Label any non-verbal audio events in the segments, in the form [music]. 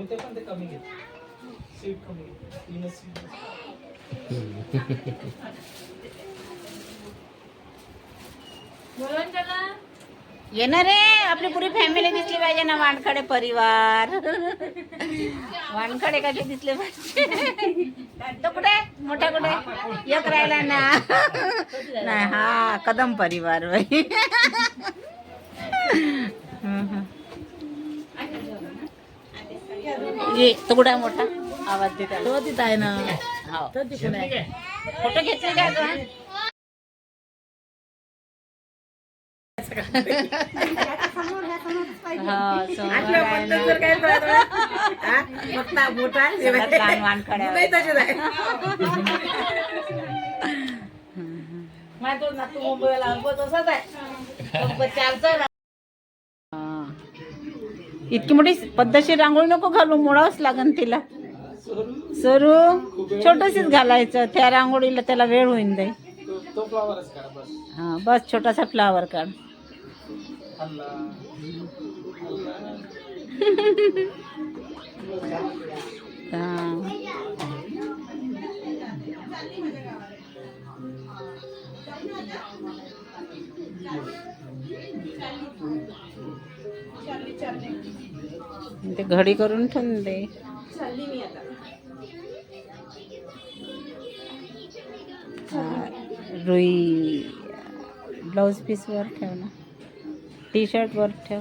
होते पण ते कमी घेत. सीट कमी घेत. तीनच सीट येणार रे. आपली पुरी फॅमिली दिसली पाहिजे ना वानखडे परिवार. वानखडे कसे दिसले पाहिजे? तो कुठे? मोठा कुठे? एक राहिला ना. नाही हा कदम परिवार बाई ये तो कुठे आहे मोठा? आवाज देत तो तिथं आहे ना. हो. फोटो घेतले का गं? हा, समोर आहे ना. सगळ्यात लहान वानखड्या. इतकी मोठी पद्धतशीर रांगोळी नको घालू मुळावंच लागन तिला. सरू छोटशीच घालायचं त्या रांगोळीला त्याला वेळ होईन जाईल बस हा बस छोटासा फ्लावर काढ. हां [laughs] हा. ते घडी करून ठेवून दे रुई ब्लाऊज पीसवर ठेव ना. टी शर्टवर ठेव.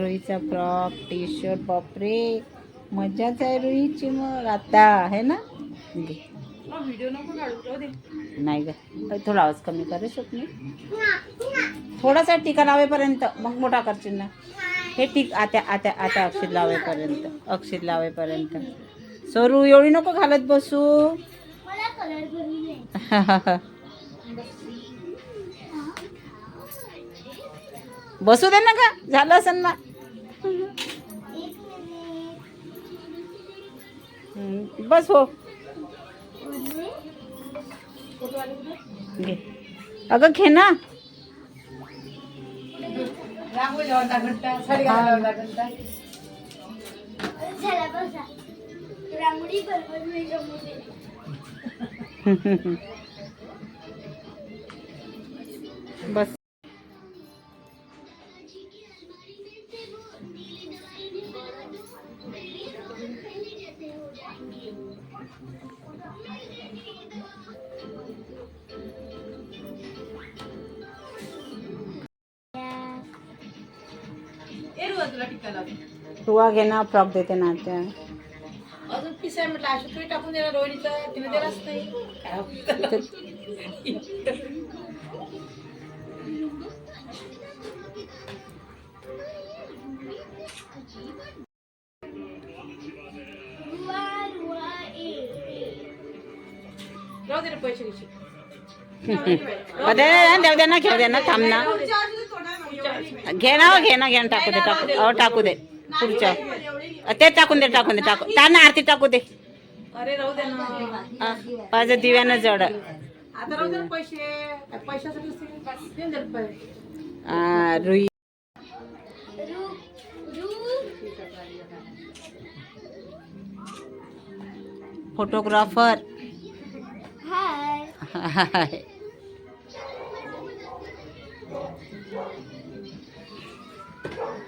रुईचा फ्रॉक टी शर्ट बापरे. मजाच आहे रुईची मग. आता आहे ना. नाही ग. थोडा आवाज कमी करे स्वप्नी थोडासा टीका लावेपर्यंत मग मोठा करशील ना. हे टीक आता आता आता अक्षर लावेपर्यंत अक्षर लावेपर्यंत. सरू एवढी नको घालत बसू. बसू दे ना का झालं असेल ना. बस हो. अगं घे ना. रांगोळी बरोबर मी जमवते तुवा घे ना फ्रॉक देते ना त्या अजून पिस आहे म्हटलं अशी तुम्ही टाकून देणार रोहिणीचं तिने दिलाच नाही राहू दे रे पैसे घेशील अरे [laughs] देऊ दे ना घेऊ दे ना। थांब ना [laughs] घे ना हो, घे ना घे ना टाकू दे टाकू दे. अहो टाकू दे. पुढच्या. ते टाकून दे टाकून दे टाकू. त्या ना आरती टाकू दे. अरे राहू दे ना. दिव्यानं जड. आता राहू दे पैसे. पैशासाठी देऊन दे रुपये आ, रुई. रू रू फोटोग्राफर [laughs] हाय.